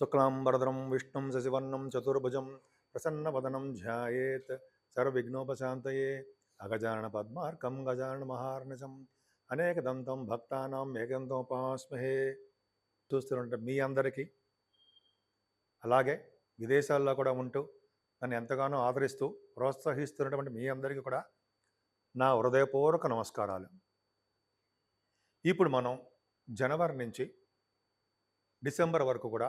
శుక్లాంబరదరం విష్ణుం శశివర్ణం చతుర్భుజం ప్రసన్నవదనం ధ్యాయేత్ సర్వవిఘ్నోపశాంతయే అగజాన పద్మార్కం గజాన మహార్నిజం అనేక దంతం భక్తానాం ఏకంతోపాస్మహే చూస్తుంటే మీ అందరికీ అలాగే విదేశాల్లో కూడా ఉంటూ నన్ను ఎంతగానో ఆదరిస్తూ ప్రోత్సహిస్తున్నటువంటి మీ అందరికీ కూడా నా హృదయపూర్వక నమస్కారాలు. ఇప్పుడు మనం జనవరి నుంచి డిసెంబర్ వరకు కూడా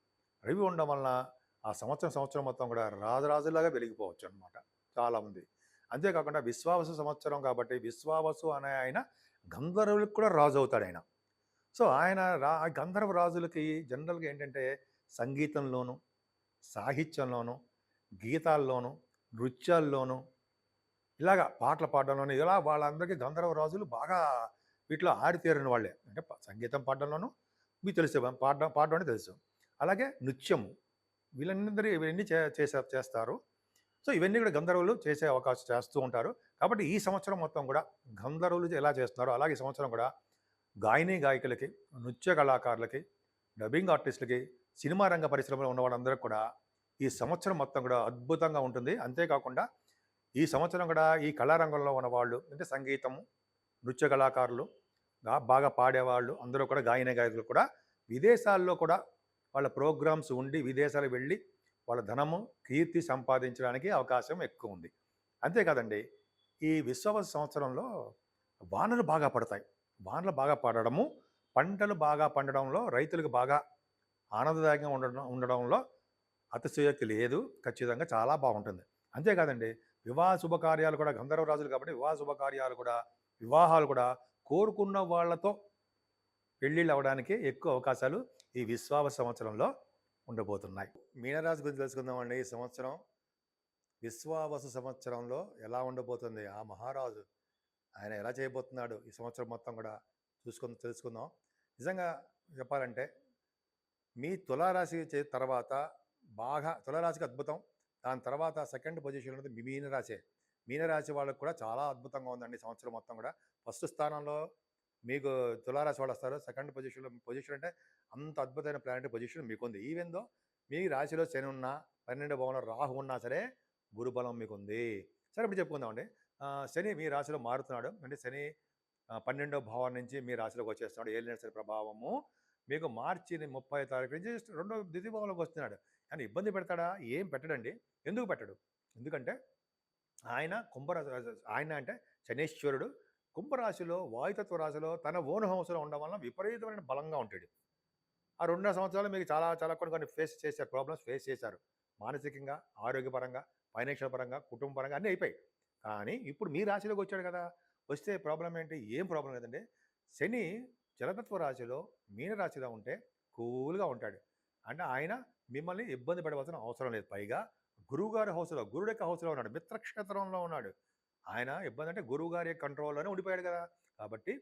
రవి ఉండడం వలన ఆ సంవత్సరం సంవత్సరం మొత్తం కూడా రాజరాజులాగా వెలిగిపోవచ్చు అనమాట చాలామంది. అంతేకాకుండా విశ్వావసు సంవత్సరం కాబట్టి విశ్వావసు అనే ఆయన గంధర్వులకు కూడా రాజు అవుతాడు ఆయన. సో ఆయన రా ఆ గంధర్వ రాజులకి జనరల్గా ఏంటంటే సంగీతంలోను సాహిత్యంలోను గీతాల్లోను నృత్యాల్లోనూ ఇలాగా పాటలు పాడడంలోను ఇలా వాళ్ళందరికీ గంధర్వ రాజులు బాగా వీటిలో ఆరితేరిన వాళ్ళే. అంటే సంగీతం పాడడంలోనూ మీకు తెలుసు పాడడం పాడడం అంటే తెలుసు. అలాగే నృత్యము. వీళ్ళందరూ ఇవన్నీ చే చేసే చేస్తారు. సో ఇవన్నీ కూడా గంధర్వులు చేసే అవకాశం చేస్తూ ఉంటారు. కాబట్టి ఈ సంవత్సరం మొత్తం కూడా గంధర్వులు ఎలా చేస్తున్నారో అలాగే ఈ సంవత్సరం కూడా గాయని గాయకులకి నృత్య కళాకారులకి డబ్బింగ్ ఆర్టిస్టులకి సినిమా రంగ పరిశ్రమలో ఉన్న వాళ్ళందరికీ కూడా ఈ సంవత్సరం మొత్తం కూడా అద్భుతంగా ఉంటుంది. అంతేకాకుండా ఈ సంవత్సరం కూడా ఈ కళారంగంలో ఉన్న వాళ్ళు అంటే సంగీతము నృత్య కళాకారులు బాగా పాడేవాళ్ళు అందరూ కూడా గాయని గాయకులు కూడా విదేశాల్లో కూడా వాళ్ళ ప్రోగ్రామ్స్ ఉండి విదేశాలకు వెళ్ళి వాళ్ళ ధనము కీర్తి సంపాదించడానికి అవకాశం ఎక్కువ ఉంది. అంతేకాదండి ఈ విశ్వ సంవత్సరంలో వానలు బాగా పడతాయి. వానలు బాగా పడడము పంటలు బాగా పండడంలో రైతులకు బాగా ఆనందదాయకంగా ఉండడం ఉండడంలో అతిశయోక్తి లేదు. ఖచ్చితంగా చాలా బాగుంటుంది. అంతేకాదండి వివాహ శుభకార్యాలు కూడా గంధర్వ రాజులు కాబట్టి వివాహ శుభకార్యాలు కూడా వివాహాలు కూడా కోరుకున్న వాళ్ళతో పెళ్ళిళ్ళు అవ్వడానికి ఎక్కువ అవకాశాలు ఈ విశ్వావ సంవత్సరంలో ఉండబోతున్నాయి. మీనరాశి గురించి తెలుసుకుందామండి. ఈ సంవత్సరం విశ్వావసు సంవత్సరంలో ఎలా ఉండబోతుంది? ఆ మహారాజు ఆయన ఎలా చేయబోతున్నాడు? ఈ సంవత్సరం మొత్తం కూడా చూసుకుందాం తెలుసుకుందాం. నిజంగా చెప్పాలంటే మీ తులారాశి చే- తర్వాత బాగా తులారాశికి అద్భుతం. దాని తర్వాత సెకండ్ పొజిషన్ ఉన్నది మీ మీనరాశే. మీనరాశి వాళ్ళకు కూడా చాలా అద్భుతంగా ఉందండి ఈ సంవత్సరం మొత్తం కూడా. ఫస్ట్ స్థానంలో మీకు తులారాశి వాళ్ళు వస్తారు. సెకండ్ పొజిషన్లో పొజిషన్ అంటే అంత అద్భుతమైన ప్లానెట్ పొజిషన్ మీకు ఉంది ఈవెన్ దో మీ రాశిలో శని ఉన్నా పన్నెండు భవనంలో రాహు ఉన్నా సరే గురుబలం మీకు ఉంది సరే ఇప్పుడు చెప్పుకుందామండి. శని మీ రాశిలో మారుతున్నాడు. అంటే శని పన్నెండో భావం నుంచి మీ రాశిలోకి వచ్చేస్తున్నాడు. ఏలిన సరి ప్రభావము మీకు మార్చి ముప్పై తారీఖు నుంచి రెండో ద్వితీయ భావంలోకి వస్తున్నాడు. కానీ ఇబ్బంది పెడతాడా? ఏం పెట్టడండి? ఎందుకు పెట్టడు? ఎందుకంటే ఆయన కుంభరాశి ఆయన అంటే శనేశ్వరుడు కుంభరాశిలో వాయుతత్వ రాశిలో తన ఓన్ హౌస్లో ఉండడం వలన విపరీతమైన బలంగా ఉంటాడు. ఆ రెండున్నర సంవత్సరాలు మీకు చాలా చాలా కొన్ని కొన్ని ఫేస్ చేశారు ప్రాబ్లమ్స్ ఫేస్ చేశారు. మానసికంగా ఆరోగ్యపరంగా ఫైనాన్షియల్ పరంగా కుటుంబ పరంగా అన్నీ అయిపోయాయి. కానీ ఇప్పుడు మీ రాశిలోకి వచ్చాడు కదా వస్తే ప్రాబ్లం ఏంటి? ఏం ప్రాబ్లం లేదండి. శని జలతత్వ రాశిలో మీన రాశిలో ఉంటే కూల్గా ఉంటాడు. అంటే ఆయన మిమ్మల్ని ఇబ్బంది పడవలసిన అవసరం లేదు. పైగా గురువుగారి హౌస్లో గురుడు యొక్క హౌస్లో ఉన్నాడు. మిత్రక్షేత్రంలో ఉన్నాడు. ఆయన ఇబ్బంది అంటే గురువు గారి కంట్రోల్లోనే ఉండిపోయాడు కదా. కాబట్టి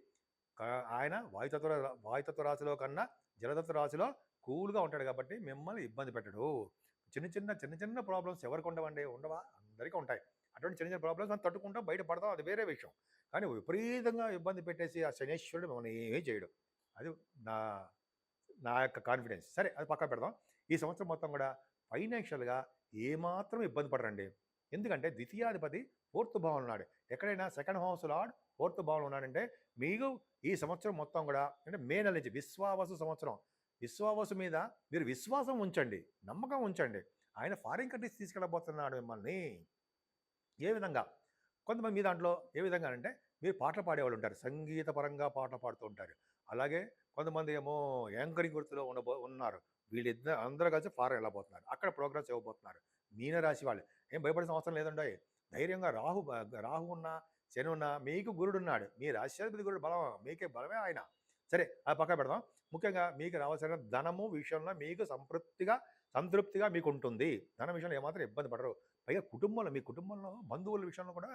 ఆయన వాయుతత్వ వాయుతత్వ రాశిలో కన్నా జలతత్వ రాశిలో కూల్గా ఉంటాడు కాబట్టి మిమ్మల్ని ఇబ్బంది పెట్టడు. చిన్న చిన్న చిన్న చిన్న ప్రాబ్లమ్స్ ఎవరికి ఉండవండి? ఉండవా? అందరికీ ఉంటాయి. అటువంటి చిన్న చిన్న ప్రాబ్లమ్స్ మనం తట్టుకుంటాం బయట పడతాం అది వేరే విషయం. కానీ విపరీతంగా ఇబ్బంది పెట్టేసి ఆ శనేశ్వరుడు మిమ్మల్ని ఏమీ చేయడు. అది నా నా యొక్క కాన్ఫిడెన్స్. సరే అది పక్క పెడదాం. ఈ సంవత్సరం మొత్తం కూడా ఫైనాన్షియల్గా ఏమాత్రం ఇబ్బంది పడరండి. ఎందుకంటే ద్వితీయాధిపతి ఫోర్త్ భవన్ ఉన్నాడు. ఎక్కడైనా సెకండ్ హౌస్ లార్డ్ ఫోర్త్ భావన ఉన్నాడంటే మీకు ఈ సంవత్సరం మొత్తం కూడా అంటే మే నెల నుంచి విశ్వావసు సంవత్సరం. విశ్వావసు మీద మీరు విశ్వాసం ఉంచండి నమ్మకం ఉంచండి. ఆయన ఫారిన్ కంట్రీస్ తీసుకెళ్ళబోతున్నాడు మిమ్మల్ని. ఏ విధంగా? కొంతమంది మీ దాంట్లో ఏ విధంగా అంటే మీరు పాటలు పాడేవాళ్ళు ఉంటారు సంగీత పరంగా పాటలు పాడుతూ ఉంటారు. అలాగే కొంతమంది ఏమో యాంకరింగ్ గుర్తులో ఉండబో ఉన్నారు. వీళ్ళిద్దరు అందరూ కలిసి ఫారెన్ వెళ్ళబోతున్నారు. అక్కడ ప్రోగ్రామ్స్ ఇవ్వబోతున్నారు. మీనరాశి వాళ్ళు. ఏం భయపడే అవసరం లేదండి. ధైర్యంగా రాహు రాహు ఉన్నా శని ఉన్నా మీకు గురుడు ఉన్నాడు మీ రాశ్యాధిపతి గురుడు బలం మీకే బలమే ఆయన. సరే అది పక్కన పెడదాం. ముఖ్యంగా మీకు రావాల్సిన ధనము విషయంలో మీకు సంతృప్తిగా సంతృప్తిగా మీకు ఉంటుంది. ధన విషయంలో ఏమాత్రం ఇబ్బంది పడరు. పైగా కుటుంబంలో మీ కుటుంబంలో బంధువుల విషయంలో కూడా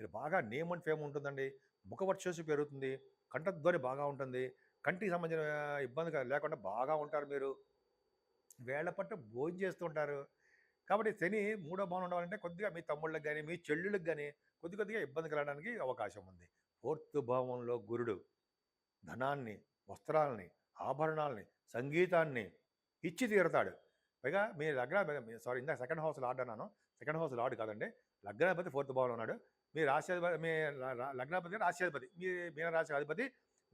మీరు బాగా నేమ్ అండ్ ఫేమ్ ఉంటుందండి. ముఖవర్చస్సు పెరుగుతుంది. కంఠధ్వని బాగా ఉంటుంది. కంటికి సంబంధించిన ఇబ్బంది లేకుండా బాగా ఉంటారు మీరు. వేళ్ళ పట్టు భోజనం చేస్తుంటారు. కాబట్టి శని మూడో భావన ఉండాలంటే కొద్దిగా మీ తమ్ముళ్ళకి కానీ మీ చెల్లుళ్ళకి కానీ కొద్ది కొద్దిగా ఇబ్బంది కలగడానికి అవకాశం ఉంది. ఫోర్త్ భావంలో గురుడు ధనాన్ని వస్త్రాలని ఆభరణాలని సంగీతాన్ని ఇచ్చి తీరుతాడు. పైగా మీ లగ్న సారీ ఇందాక సెకండ్ హౌస్ లార్డ్ అన్నాను. సెకండ్ హౌస్ లార్డ్ కాదండి. లగ్నాధిపతి ఫోర్త్ భావంలో ఉన్నాడు. మీ రాశ్యాధిపతి మీ లగ్నాధిపతి రాశ్యాధిపతి. మీ మీన రాశి అధిపతి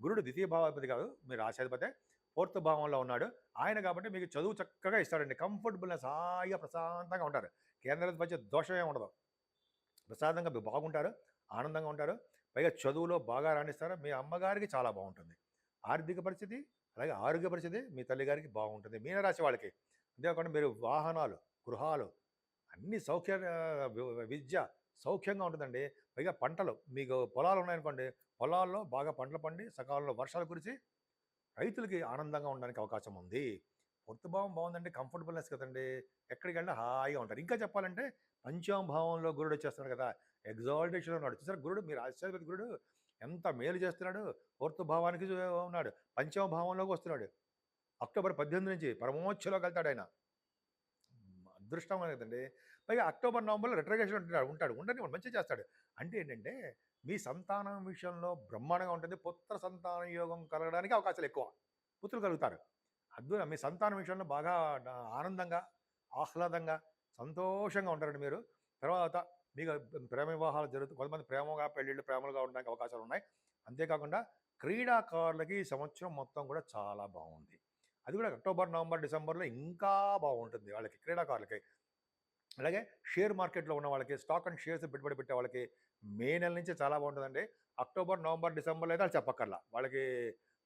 గురుడు ద్వితీయ భావాధిపతి కాదు. మీ రాశ్యాధిపతి ఫోర్త్ భావంలో ఉన్నాడు. ఆయన కాబట్టి మీకు చదువు చక్కగా ఇస్తాడండి. కంఫర్టబుల్నెస్ హాయిగా ప్రశాంతంగా ఉంటారు కేంద్రాధిపతి దోషమే ఉండదు. ప్రశాంతంగా మీరు బాగుంటారు ఆనందంగా ఉంటారు. పైగా చదువులో బాగా రాణిస్తారు. మీ అమ్మగారికి చాలా బాగుంటుంది. ఆర్థిక పరిస్థితి అలాగే ఆరోగ్య పరిస్థితి మీ తల్లిగారికి బాగుంటుంది. మీనరాశి వాళ్ళకి. అంతేకాకుండా మీరు వాహనాలు గృహాలు అన్ని సౌఖ్య విద్య సౌఖ్యంగా ఉంటుందండి. పైగా పంటలు మీకు పొలాలు ఉన్నాయనుకోండి పొలాల్లో బాగా పంటలు పండి సకాలంలో వర్షాలు కురిసి రైతులకి ఆనందంగా ఉండడానికి అవకాశం ఉంది. పొత్తు భావం బాగుందంటే కంఫర్టబుల్నెస్ కదండి. ఎక్కడికి వెళ్ళినా హాయిగా ఉంటారు. ఇంకా చెప్పాలంటే పంచమ భావంలో గురుడు వచ్చేస్తున్నాడు కదా. ఎగ్జాల్టేషన్లో ఉన్నాడు. చూసారు గురుడు? మీరు ఆశ్చర్యపతి గురుడు. ఎంత మేలు చేస్తున్నాడు. ఫోర్త్ భావానికి ఉన్నాడు. పంచమ భావంలోకి వస్తున్నాడు. అక్టోబర్ పద్దెనిమిది నుంచి పరమోచ్చలోకి వెళ్తాడు ఆయన. అదృష్టం కదండి. పైగా అక్టోబర్ నవంబర్లో రిట్రగేషన్ ఉంటాడు ఉంటాడు. ఉండని మంచిగా చేస్తాడు. అంటే ఏంటంటే మీ సంతానం విషయంలో బ్రహ్మాండంగా ఉంటుంది. పుత్ర సంతాన యోగం కలగడానికి అవకాశాలు ఎక్కువ. పుత్రులు కలుగుతారు. అద్భుతం. మీ సంతానం విషయంలో బాగా ఆనందంగా ఆహ్లాదంగా సంతోషంగా ఉంటారండి మీరు. తర్వాత మీకు ప్రేమ వివాహాలు జరుగుతూ కొంతమంది ప్రేమగా పెళ్ళిళ్ళు ప్రేమలుగా ఉండడానికి అవకాశాలు ఉన్నాయి. అంతేకాకుండా క్రీడాకారులకి ఈ సంవత్సరం మొత్తం కూడా చాలా బాగుంది. అది కూడా అక్టోబర్ నవంబర్ డిసెంబర్లో ఇంకా బాగుంటుంది వాళ్ళకి క్రీడాకారులకి. అలాగే షేర్ మార్కెట్లో ఉన్న వాళ్ళకి స్టాక్ అండ్ షేర్స్ పెట్టుబడి పెట్టే వాళ్ళకి మే నెల నుంచి చాలా బాగుంటుందండి. అక్టోబర్ నవంబర్ డిసెంబర్లో అయితే వాళ్ళు చెప్పక్కర్లా. వాళ్ళకి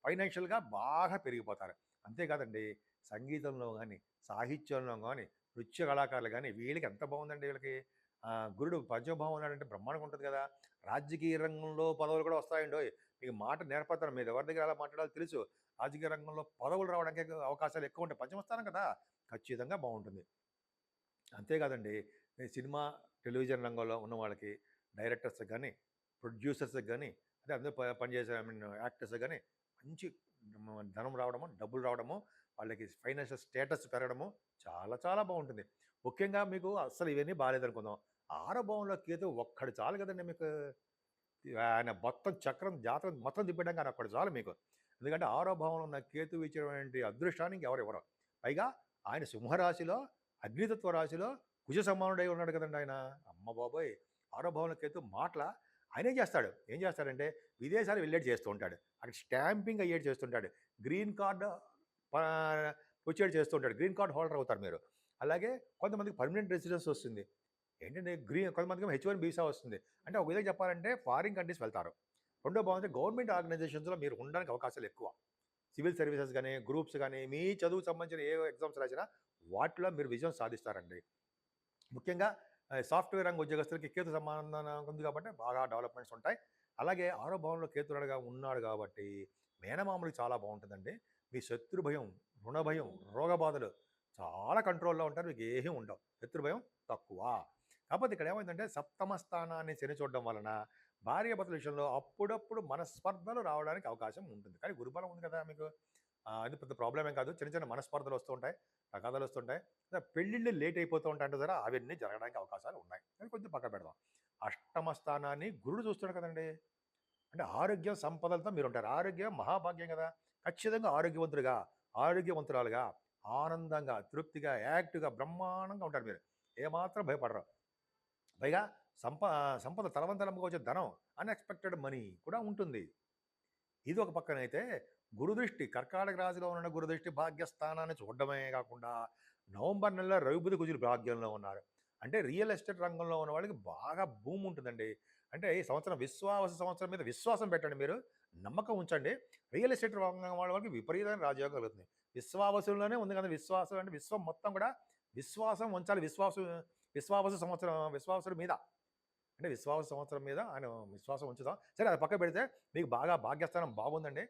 ఫైనాన్షియల్గా బాగా పెరిగిపోతారు. అంతేకాదండి సంగీతంలో కానీ సాహిత్యంలో కానీ నృత్య కళాకారులు కానీ వీళ్ళకి ఎంత బాగుందండి వీళ్ళకి? గురుడు పంచభావం ఉన్నాడంటే బ్రహ్మాండంగా ఉంటుంది కదా! రాజకీయ రంగంలో పదవులు కూడా వస్తాయండి. మీకు మాట నేర్పడతారు మీరు ఎవరి దగ్గర ఎలా మాట్లాడాలో తెలుసు. రాజకీయ రంగంలో పదవులు రావడానికి అవకాశాలు ఎక్కువ ఉంటాయి పంచమస్థానం కదా! ఖచ్చితంగా బాగుంటుంది. అంతేకాదండి ఈ సినిమా టెలివిజన్ రంగంలో ఉన్న వాళ్ళకి డైరెక్టర్స్ కానీ ప్రొడ్యూసర్స్ కానీ అదే అందరూ ప- పనిచేసే ఐ మీన్ యాక్టర్స్ కానీ మంచి ధనం రావడము డబ్బులు రావడము వాళ్ళకి ఫైనాన్షియల్ స్టేటస్ పెరగడము చాలా చాలా బాగుంటుంది. ముఖ్యంగా మీకు అస్సలు ఇవన్నీ బాగాలేదనుకుందాం ఆరో భావంలో కేతు ఒక్కడు చాలు కదండి మీకు. ఆయన మొత్తం చక్రం జాతర మొత్తం తిప్పడానికి ఆయన ఒక్కడు చాలు మీకు. ఎందుకంటే ఆరో భావంలో ఉన్న కేతు ఇచ్చినటువంటి అదృష్టానికి ఎవరు ఎవరు పైగా ఆయన సింహరాశిలో అగ్నితత్వ రాశిలో కుజ సమానుడై ఉన్నాడు కదండి ఆయన. అమ్మ బాబోయ్! ఆరో మాటల ఆయనే చేస్తాడు. ఏం చేస్తాడంటే విదేశాలు వెళ్ళేటి చేస్తూ ఉంటాడు. అక్కడ స్టాంపింగ్ అయ్యేటి చేస్తుంటాడు గ్రీన్ కార్డ్ వచ్చేటి చేస్తుంటాడు గ్రీన్ కార్డ్ హోల్డర్ అవుతారు మీరు. అలాగే కొంతమందికి పర్మనెంట్ రెసిడెన్స్ వస్తుంది. ఏంటంటే గ్రీన్ కొంతమందికి హెచ్ వన్ బీసా వస్తుంది. అంటే ఒక విధంగా చెప్పాలంటే ఫారిన్ కంట్రీస్ వెళ్తారు. రెండో బాగుంది గవర్నమెంట్ ఆర్గనైజేషన్స్లో మీరు ఉండడానికి అవకాశాలు ఎక్కువ. సివిల్ సర్వీసెస్ కానీ గ్రూప్స్ కానీ మీ చదువుకు సంబంధించిన ఏ ఎగ్జామ్స్ రాసినా వాటిలో మీరు విజయం సాధిస్తారండి. ముఖ్యంగా సాఫ్ట్వేర్ రంగ ఉద్యోగస్తులకి కేతు సంబంధం ఉంది కాబట్టి బాగా డెవలప్మెంట్స్ ఉంటాయి. అలాగే ఆరో భవన్లో కేతురాడుగా ఉన్నాడు కాబట్టి మేనమామలు చాలా బాగుంటుందండి. మీ శత్రు భయం రుణ భయం రోగ బాధలు చాలా కంట్రోల్లో ఉంటారు. మీకు ఏమీ ఉండవు. శత్రు భయం తక్కువ. కాకపోతే ఇక్కడ ఏమైందంటే సప్తమ స్థానాన్ని శని చూడడం వలన భార్య భర్తల విషయంలో అప్పుడప్పుడు మనస్పర్ధలు రావడానికి అవకాశం ఉంటుంది. కానీ గురుబలం ఉంది కదా మీకు. అది పెద్ద ప్రాబ్లం ఏం కాదు. చిన్న చిన్న మనస్పర్ధలు వస్తూ ఉంటాయి తగాదాలు వస్తుంటాయి పెళ్ళిళ్ళు లేట్ అయిపోతూ ఉంటాయి కదా అవన్నీ జరగడానికి అవకాశాలు ఉన్నాయి. అది కొంచెం పక్కన పెడదాం. అష్టమ స్థానాన్ని గురుడు చూస్తున్నాడు కదండి. అంటే ఆరోగ్యం సంపదలతో మీరు ఉంటారు ఆరోగ్యం మహాభాగ్యం కదా. ఖచ్చితంగా ఆరోగ్యవంతులుగా ఆరోగ్యవంతురాలుగా ఆనందంగా తృప్తిగా యాక్టివ్గా బ్రహ్మాండంగా ఉంటారు మీరు. ఏమాత్రం భయపడరు. పైగా సంప సంపద తలవంతలంగా వచ్చే ధనం అన్ఎక్స్పెక్టెడ్ మనీ కూడా ఉంటుంది. ఇది ఒక పక్కన అయితే గురుదృష్టి కర్కాటక రాశిలో ఉన్న గురుదృష్టి భాగ్యస్థానాన్ని చూడడమే కాకుండా నవంబర్ నెలలో రవిబుధి కుజులు భాగ్యంలో ఉన్నారు. అంటే రియల్ ఎస్టేట్ రంగంలో ఉన్న వాళ్ళకి బాగా భూమి ఉంటుందండి. అంటే ఈ సంవత్సరం విశ్వాస సంవత్సరం మీద విశ్వాసం పెట్టండి మీరు నమ్మకం ఉంచండి. రియల్ ఎస్టేట్ రంగం వాళ్ళకి విపరీతమైన రాజయోగం కలుగుతుంది. విశ్వావసులోనే ఉంది కదా విశ్వాసం అంటే విశ్వం మొత్తం కూడా విశ్వాసం ఉంచాలి. విశ్వాసం విశ్వావస సంవత్సరం విశ్వాసుల మీద. అంటే విశ్వాస సంవత్సరం మీద ఆయన విశ్వాసం ఉంచుదాం. సరే అది పక్క పెడితే మీకు బాగా భాగ్యస్థానం బాగుందండి.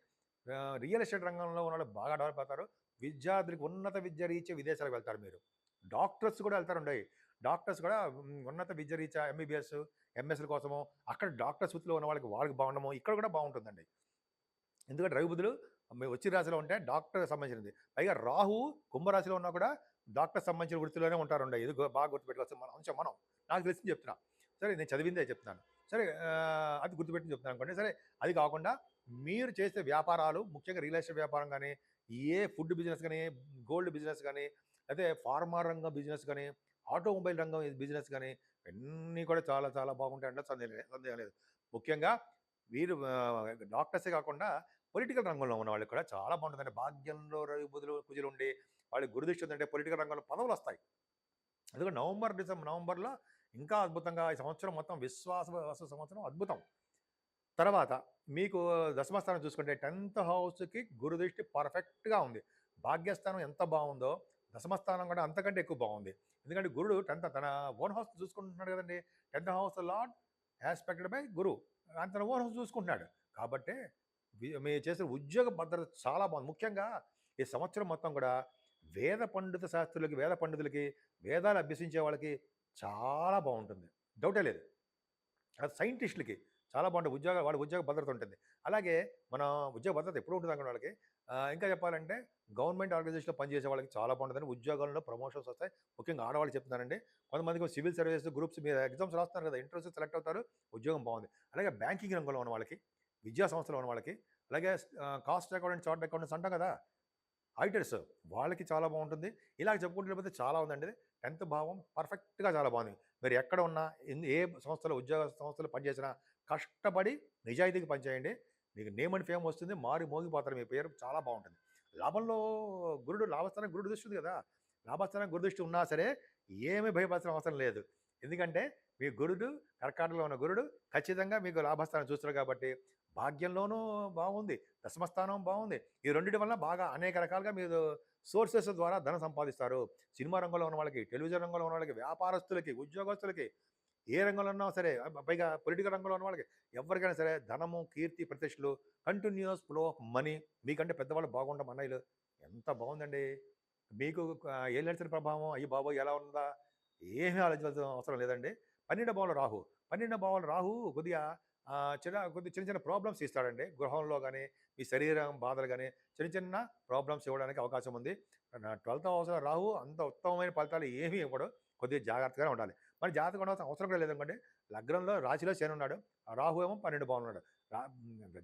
రియల్ ఎస్టేట్ రంగంలో ఉన్న వాళ్ళు బాగా డెవలప్ అవుతారు. విద్యార్థులకు ఉన్నత విద్య రీత్యా విదేశాలకు వెళ్తారు మీరు. డాక్టర్స్ కూడా వెళ్తారు ఉండే. డాక్టర్స్ కూడా ఉన్నత విద్య రీత్యా ఎంబీబీఎస్ ఎంఎస్ఎల్ కోసము అక్కడ డాక్టర్స్ వృత్తిలో ఉన్న వాళ్ళకి వాళ్ళకి బాగుండము ఇక్కడ కూడా బాగుంటుందండి. ఎందుకంటే రవి బుధులు వచ్చి రాశిలో ఉంటే డాక్టర్ సంబంధించినది పైగా రాహు కుంభరాశిలో ఉన్నా కూడా డాక్టర్ సంబంధించిన వృత్తిలోనే ఉంటారు ఉండే. ఇది బాగా గుర్తుపెట్టుకోవచ్చు మన అంశం మనం. నాకు తెలిసింది చెప్తున్నా. సరే నేను చదివిందే చెప్తున్నాను. సరే అది గుర్తుపెట్టి చెప్తున్నాను అనుకోండి. సరే అది కాకుండా మీరు చేసే వ్యాపారాలు ముఖ్యంగా రియల్ ఎస్టేట్ వ్యాపారం కానీ ఏ ఫుడ్ బిజినెస్ కానీ గోల్డ్ బిజినెస్ కానీ అదే ఫార్మా రంగం బిజినెస్ కానీ ఆటోమొబైల్ రంగం బిజినెస్ కానీ అన్నీ కూడా చాలా చాలా బాగుంటాయి అంటే సందేహం లేదు సందేహం లేదు. ముఖ్యంగా వీరు డాక్టర్సే కాకుండా పొలిటికల్ రంగంలో ఉన్న వాళ్ళకి కూడా చాలా బాగుంటుందండి భాగ్యంలో రవి బుధులు కుజులు ఉండి వాళ్ళకి గురుదృష్టి ఉందంటే పొలిటికల్ రంగంలో పదవులు వస్తాయి. అందుకే నవంబర్ డిసెంబర్ నవంబర్లో ఇంకా అద్భుతంగా ఈ సంవత్సరం మొత్తం విశ్వాస సంవత్సరం అద్భుతం. తర్వాత మీకు దశమస్థానం చూసుకుంటే టెన్త్ హౌస్కి గురుదృష్టి పర్ఫెక్ట్గా ఉంది. భాగ్యస్థానం ఎంత బాగుందో దశమస్థానం కూడా అంతకంటే ఎక్కువ బాగుంది. ఎందుకంటే గురుడు టెన్త్ తన ఓన్ హౌస్ చూసుకుంటున్నాడు కదండి. Tenth house lord aspected by Guru. ఆయన తన ఓన్ హౌస్ చూసుకుంటున్నాడు. కాబట్టి మీరు చేసే ఉద్యోగ భద్రత చాలా బాగుంది. ముఖ్యంగా ఈ సంవత్సరం మొత్తం కూడా వేద పండిత శాస్త్రులకి వేద పండితులకి వేదాలు అభ్యసించే వాళ్ళకి చాలా బాగుంటుంది. డౌటే లేదు. అది సైంటిస్టులకి చాలా బాగుంటుంది ఉద్యోగ వాళ్ళ ఉద్యోగ భద్రత ఉంటుంది. అలాగే మన ఉద్యోగ భద్రత ఎప్పుడు ఉంటుంది అనుకున్న వాళ్ళకి ఇంకా చెప్పాలంటే గవర్నమెంట్ ఆర్గనైజేషన్లో పనిచేసే వాళ్ళకి చాలా బాగుంటుందని ఉద్యోగాల్లో ప్రమోషన్స్ వస్తాయి. ముఖ్యంగా ఆడవాళ్ళు చెప్తున్నారండి. కొంతమందికి సివిల్ సర్వీసెస్ గ్రూప్స్ మీరు ఎగ్జామ్స్ రాస్తున్నారు కదా ఇంటర్వ్యూస్ సెలెక్ట్ అవుతారు. ఉద్యోగం బాగుంది. అలాగే బ్యాంకింగ్ రంగంలో ఉన్న వాళ్ళకి విద్యా సంస్థలో ఉన్న వాళ్ళకి అలాగే కాస్ట్ అకౌంటెంట్ చార్ట్ అకౌంటెంట్స్ అంటాం కదా ఆడిటర్స్ వాళ్ళకి చాలా బాగుంటుంది. ఇలా చెప్పుకుంటే చాలా ఉందండి టెన్త్ భావం పర్ఫెక్ట్గా చాలా బాగుంది. మీరు ఎక్కడ ఉన్నా ఎన్ని- ఏ సంస్థలో ఉద్యోగ సంస్థలు పనిచేసినా కష్టపడి నిజాయితీకి పనిచేయండి. మీకు నేమ్ అండ్ ఫేమ్ వస్తుంది మారి మోగిపోతారు మీ పేరు చాలా బాగుంటుంది. లాభంలో గురుడు లాభస్థానం గురుడు దృష్టి ఉంది కదా. లాభస్థానం గురు దృష్టి ఉన్నా సరే ఏమీ భయపడాల్సిన అవసరం లేదు. ఎందుకంటే మీ గురుడు కర్కాటకలో ఉన్న గురుడు ఖచ్చితంగా మీకు లాభస్థానం చూస్తారు కాబట్టి భాగ్యంలోనూ బాగుంది దశమస్థానం బాగుంది. ఈ రెండింటి వల్ల బాగా అనేక రకాలుగా మీరు సోర్సెస్ ద్వారా ధనం సంపాదిస్తారు. సినిమా రంగంలో ఉన్న వాళ్ళకి టెలివిజన్ రంగంలో ఉన్న వాళ్ళకి వ్యాపారస్తులకి ఉద్యోగస్తులకి ఏ రంగంలో ఉన్నా సరే పైగా పొలిటికల్ రంగంలో ఉన్న వాళ్ళకి ఎవరికైనా సరే ధనము కీర్తి ప్రతిష్టలు కంటిన్యూస్ ఫ్లో ఆఫ్ మనీ మీకంటే పెద్దవాళ్ళు బాగుంటాం అన్నయ్యలు ఎంత బాగుందండి. మీకు ఏ నడిచిన ప్రభావం? అయ్యి బాబోయ్ ఎలా ఉందా? ఏమీ ఆలోచించాల్సిన అవసరం లేదండి. పన్నెండు భావాలు రాహు. పన్నెండు భావాలు రాహు కొద్దిగా చిన్న కొద్ది చిన్న చిన్న ప్రాబ్లమ్స్ ఇస్తాడండి. గృహంలో కానీ మీ శరీరం బాధలు కానీ చిన్న చిన్న ప్రాబ్లమ్స్ ఇవ్వడానికి అవకాశం ఉంది. ట్వెల్త్ హౌస్లో రాహు అంత ఉత్తమమైన ఫలితాలు ఏమీ ఇవ్వడు. కొద్దిగా జాగ్రత్తగానే ఉండాలి. మరి జాతకం ఉండవలసిన అవసరం కూడా లేదనుకోండి లగ్నంలో రాశిలో శని ఉన్నాడు రాహు ఏమో పన్నెండు బాగున్నాడు ఉన్నాడు. రా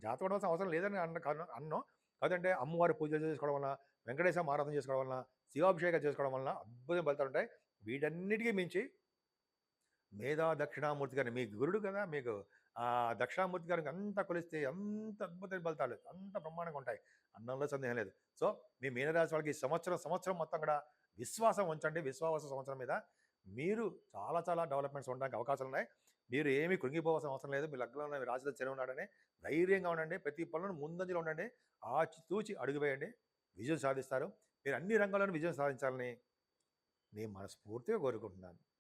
జాగ్రత్తగా ఉండవలసిన అవసరం లేదని అన్న అన్నం అన్నాం. కాదంటే అమ్మవారి పూజలు చేసుకోవడం వలన వెంకటేశ్వర ఆరాధన చేసుకోవడం వలన శివాభిషేకం చేసుకోవడం వలన అద్భుతం ఫలితాలు ఉంటాయి. వీటన్నిటికీ మించి మేధా దక్షిణామూర్తి గారిని మీ గురుడు కదా మీకు ఆ దక్షిణామూర్తి గారికి అంత కొలిస్తే అంత అద్భుతమైన ఫలితాలు అంత బ్రహ్మాండంగా ఉంటాయి. అన్నంలో సందేహం లేదు. సో మీ మీనరాశి వాళ్ళకి సంవత్సరం సంవత్సరం మొత్తం కూడా విశ్వాసం ఉంచండి. విశ్వాస సంవత్సరం మీద మీరు చాలా చాలా డెవలప్మెంట్స్ ఉండడానికి అవకాశాలు ఉన్నాయి. మీరు ఏమీ కృంగిపోవాల్సిన అవసరం లేదు. మీ లగ్నంలో మీ రాశిలో చెరువు ఉన్నాడని ధైర్యంగా ఉండండి. ప్రతి పనులను ముందంజలో ఉండండి. ఆచి తూచి అడుగు వేయండి. విజయం సాధిస్తారు. మీరు అన్ని రంగాల్లోనూ విజయం సాధించాలని నేను మనస్ఫూర్తిగా కోరుకుంటున్నాను.